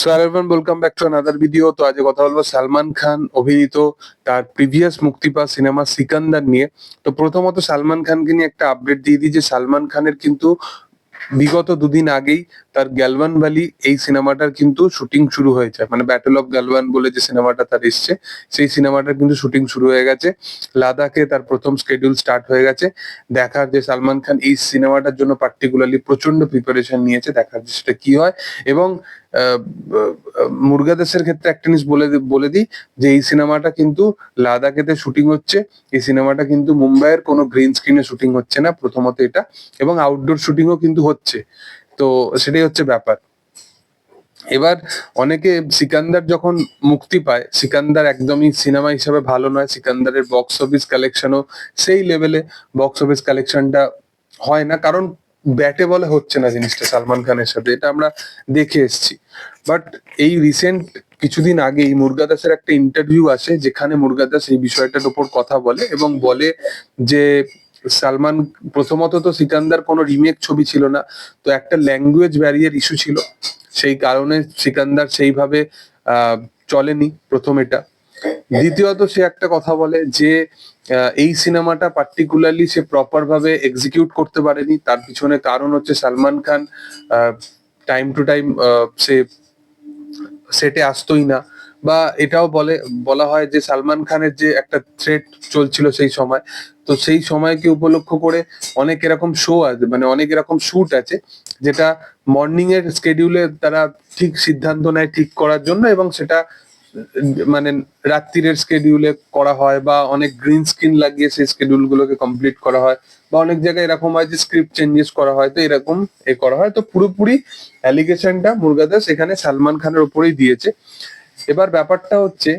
So everyone welcome back to another video তো আজ কথা বলব সালমান খান, অভিনীত তার প্রিভিয়াস মুক্তি পাওয়া সিনেমা সিকান্দার নিয়ে। তো প্রথমত সালমান খানকে নিয়ে একটা আপডেট দিয়ে দিই যে সালমান খানের কিন্তু বিগত দুদিন আগেই তার গ্যালওয়ান ভ্যালি এই সিনেমাটার কিন্তু শুটিং শুরু হয়েছে। মানে ব্যাটল অফ গ্যালওয়ান বলে যে সিনেমাটা তার এসছে, সেই সিনেমাটার কিন্তু শুটিং শুরু হয়ে গেছে। লাদাখে তার প্রথম স্কেডিউল স্টার্ট হয়ে গেছে। দেখার যে সালমান খান এই সিনেমাটার জন্য পার্টিকুলারলি প্রচণ্ড প্রিপারেশন নিয়েছে, দেখার যে সেটা কি হয়। এবং আহ, ক্ষেত্রে একটা জিনিস বলে বলে দিই যে এই সিনেমাটা কিন্তু লাদাখেতে শুটিং হচ্ছে। এই সিনেমাটা কিন্তু মুম্বাইয়ের কোনো গ্রিন স্ক্রিনে শুটিং হচ্ছে না প্রথমত এটা। এবং আউটডোর শুটিংও কিন্তু হচ্ছে। তো সেটাই হচ্ছে ব্যাপার। এবার অনেকে সিকান্দার যখন মুক্তি পায় সিকান্দার একদমই সিনেমা হিসাবে ভালো নয় সিকান্দারের বক্স অফিস কালেকশনও সেই লেভেলে বক্স অফিস কালেকশনটা হয় না। কারণ ব্যাটে বলে হচ্ছে না জিনিসটা সালমান খানের সাথে, এটা আমরা দেখে এসেছি। বাট এই রিসেন্ট কিছুদিন আগেই মুরগাদাসের একটা ইন্টারভিউ আসে যেখানে মুরগাদাস এই বিষয়টার উপর কথা বলে এবং বলে যে, সালমান প্রথমত তো সিকান্দার কোনো রিমেক ছবি ছিল না, তো একটা ল্যাঙ্গুয়েজ ব্যারিয়ার ইস্যু ছিল। সেই কারণে সিকান্দার সেইভাবে চলেনি প্রথম এটা। দ্বিতীয়ত সে একটা কথা বলে যে এই সিনেমাটা পার্টিকুলারলি সে প্রপার ভাবে এক্সিকিউট করতে পারেনি। তার পিছনে কারণ হচ্ছে Salman Khan time to time সে সেটে আসতোই না। বা এটাও বলে, বলা হয় যে সালমান খানের যে একটা থ্রেট চলছিল সেই সময়, তো সেই সময়কে উপলক্ষ করে অনেক এরকম শো আছে মানে অনেক এরকম শুট আছে, যেটা মর্নিং এর স্কেডিউলে তারা ঠিক সিদ্ধান্ত নেয় ঠিক করার জন্য এবং সেটা মানে রাত্রিরের স্কেডিউলে করা হয় বা অনেক গ্রিন স্ক্রিন লাগিয়ে সেই স্কেডিউল গুলোকে কমপ্লিট করা হয় বা অনেক জায়গায় এরকম হয় যে স্ক্রিপ্ট চেঞ্জেস করা হয়, তো এরকম এ করা হয়। তো পুরোপুরি অ্যালিগেশনটা মুরগাদাস এখানে সালমান খানের উপরেই দিয়েছে। এবার ব্যাপারটা হচ্ছে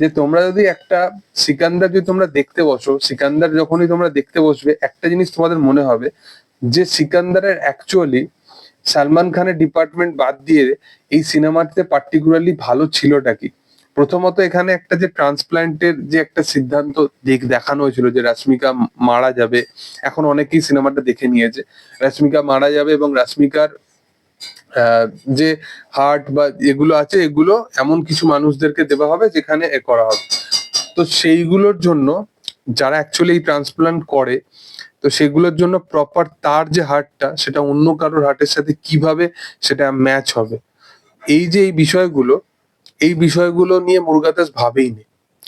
যে তোমরা যদি একটা সিকান্দার যদি তোমরা দেখতে বসো, সিকান্দার যখনই তোমরা দেখতে বসবে, একটা জিনিস তোমাদের মনে হবে যে সিকান্দারের অ্যাকচুয়ালি সালমান খানের ডিপার্টমেন্ট বাদ দিয়ে এই সিনেমাতে পার্টিকুলারলি ভালো ছিলটা কি? প্রথমত এখানে একটা যে ট্রান্সপ্ল্যান্টের যে একটা সিদ্ধান্ত দিক দেখানো হয়েছিল যে রাশ্মিকা মারা যাবে, এখন অনেকেই সিনেমাটা দেখে নিয়েছে। রাশ্মিকা মারা যাবে এবং রাশ্মিকার যে হার্ট বা এগুলো আছে, এগুলো এমন কিছু মানুষদেরকে দেওয়া হবে যেখানে এ করা হবে। তো সেইগুলোর জন্য যারা অ্যাকচুয়ালি এই ট্রান্সপ্লান্ট করে, তো সেগুলোর জন্য প্রপার তার যে হার্টটা সেটা অন্য কারোর হার্টের সাথে কীভাবে সেটা ম্যাচ হবে? এই যে এই বিষয়গুলো এই বিষয়গুলো নিয়ে মুরগাদাস ভাবেইনি।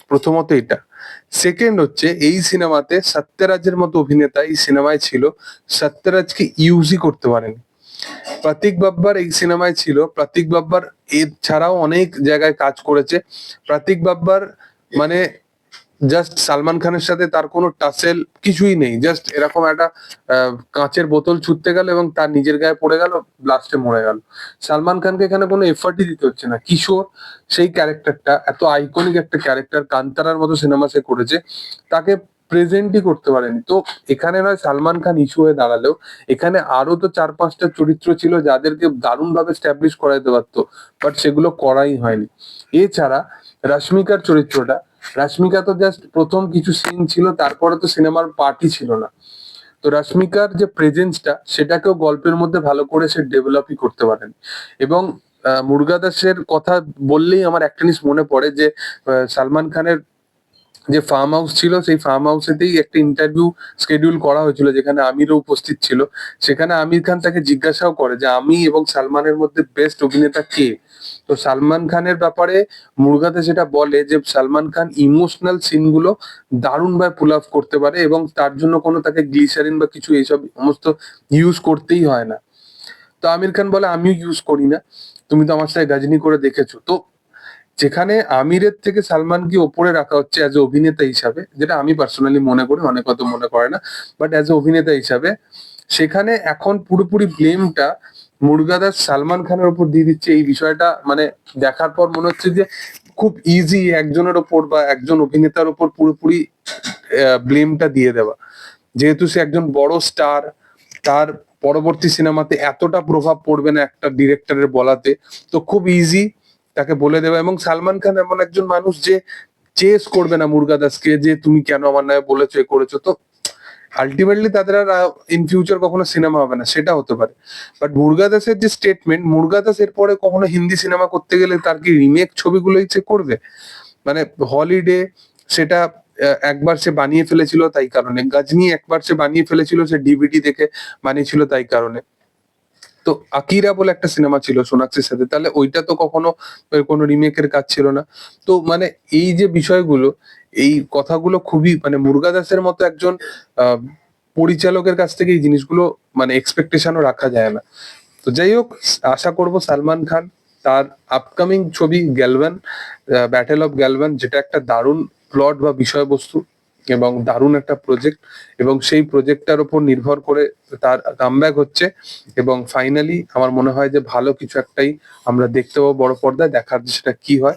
প্রথমত এটা। সেকেন্ড হচ্ছে, এই সিনেমাতে সত্যরাজের মতো অভিনেতা এই সিনেমায় ছিল, সত্যরাজকে ইউজই করতে পারেনি। প্রতীক বাব্বার এই সিনেমায় ছিল, প্রতীক বাব্বার এর ছাড়াও অনেক জায়গায় কাজ করেছে। প্রতীক বাব্বার মানে জাস্ট সালমান খানের সাথে তার কোনো টাসেল কিছুই নেই। জাস্ট এরকম একটা কাঁচের বোতল ছুটতে গেল এবং তার নিজের গায়ে পড়ে গেল লাস্টে মরে গেল। সালমান খানকে এখানে কোনো এফার্টই দিতে হচ্ছে না। কিশোর সেই ক্যারেক্টারটা এত আইকনিক একটা ক্যারেক্টার কান্তারার মতো সিনেমা সে করেছে, তাকে প্রেজেন্টই করতে পারেনি। তো এখানে নয়, সালমান খান ইস্যু হয়ে দাঁড়ালেও, এখানে আরও তো চার পাঁচটা চরিত্র ছিল যাদেরকে দারুণ ভাবে স্ট্যাবলিশ করাইতে পারতো বাট সেগুলো করাই হয়নি। এছাড়া রশ্মিকার চরিত্রটা রশ্মিকা তো জাস্ট প্রথম কিছু সিন ছিল, তারপরে তো সিনেমার পার্টি ছিল না। তো রাশ্মিকার যে প্রেজেন্সটা সেটাকেও গল্পের মধ্যে ভালো করে সে ডেভেলপই করতে পারেন। এবং মুরগাদাসের কথা বললেই আমার একটা জিনিস মনে পড়ে যে সালমান খানের যে ফার্ম হাউস ছিল, সেই ফার্ম হাউসেতেই একটা ইন্টারভিউ শিডিউল করা হয়েছিল, যেখানে আমিরও উপস্থিত ছিল। সেখানে আমির খান তাকে জিজ্ঞাসাও করে যে, আমি এবং সালমানের মধ্যে বেস্ট অভিনেতা কে? তো সালমান খানের ব্যাপারে মুরগাতে যেটা বলে যে, সালমান খান ইমোশনাল সিনগুলো দারুণভাবে পুল আপ করতে পারে এবং তার জন্য কোনো তাকে গ্লিসারিন বা কিছু এইসব সমস্ত ইউজ করতেই হয় না। তো আমির খান বলে, আমিও ইউজ করি না। তুমি তো আমার সাথে গাজনি করে দেখেছ। তো যেখানে আমিরের থেকে সালমানকে ওপরে রাখা হচ্ছে অ্যাজ এ অভিনেতা হিসাবে, যেটা আমি পার্সোনালি মনে করি, অনেক হয়তো মনে করে না বাট অ্যাজ এ অভিনেতা হিসাবে, সেখানে এখন পুরোপুরি ব্লেমটা মুরগাদাস সালমান খানের উপর দিয়ে দিচ্ছে। এই বিষয়টা মানে দেখার পর মনে হচ্ছে যে খুব ইজি একজনের ওপর বা একজন অভিনেতার ওপর পুরোপুরি ব্লেমটা দিয়ে দেওয়া। যেহেতু সে একজন বড় স্টার তার পরবর্তী সিনেমাতে এতটা প্রভাব পড়বে না একটা ডিরেক্টরের বলাতে। তো খুব ইজি তাকে বলে দেওয়া এবং সালমান খান এমন একজন মানুষ যে চেস করবে না মুরগাদাসকে যে তুমি কেন আমার নামে বলেছ, এ করেছ। তো আলটিমেটলি তাদের আর ইন ফিউচার কখনো সিনেমা হবে না, সেটা হতে পারে। বাট মুরগাদাসের যে স্টেটমেন্ট মুরগাদাস এরপরে কখনো হিন্দি সিনেমা করতে গেলে তার কি রিমেক ছবিগুলোই সে করবে? মানে হলিডে সেটা একবার সে বানিয়ে ফেলেছিল তাই কারণে। গাজনি একবার সে বানিয়ে ফেলেছিল, সে ডিভিডি দেখে বানিয়েছিল তাই কারণে। তো আকিরা বলে একটা সিনেমা ছিল সোনাক্ষীর সাথে, তাহলে ওইটা তো কখনো কোনো রিমেকের কাজ ছিল না। তো মানে এই যে বিষয়গুলো, এই কথাগুলো খুবই মানে মুরগাদাসের মতো একজন পরিচালকের কাছ থেকে এই জিনিসগুলো মানে এক্সপেকটেশনও রাখা যায় না। তো যাই হোক, আশা করব সালমান খান তার আপকামিং ছবি গ্যালভান ব্যাটেল অফ গ্যালভান যেটা একটা দারুণ প্লট বা বিষয়বস্তু এবং দারুণ একটা প্রজেক্ট এবং সেই প্রজেক্টটার উপর নির্ভর করে তার কামব্যাক হচ্ছে এবং ফাইনালি আমার মনে হয় যে ভালো কিছু একটাই আমরা দেখতে পাবো বড় পর্দায়, দেখার সেটা কি হয়।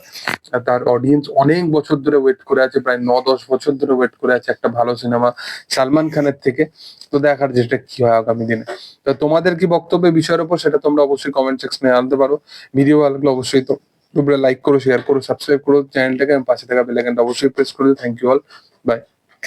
তার অডিয়েন্স অনেক বছর ধরে ওয়েট করে আছে, প্রায় ন দশ বছর ধরে ওয়েট করে আছে একটা ভালো সিনেমা সালমান খানের থেকে। তো দেখার যে সেটা কি হয় আগামী দিনে। তো তোমাদের কি বক্তব্য বিষয়ের উপর সেটা তোমরা অবশ্যই কমেন্ট সেকশনে আনতে পারো। ভিডিও ভালো লাগলে অবশ্যই তো তোমরা লাইক করো শেয়ার করো সাবস্ক্রাইব করো চ্যানেলটাকে পাশে থাকা বেল আইকনটা অবশ্যই প্রেস করে থ্যাংক ইউ অল বাই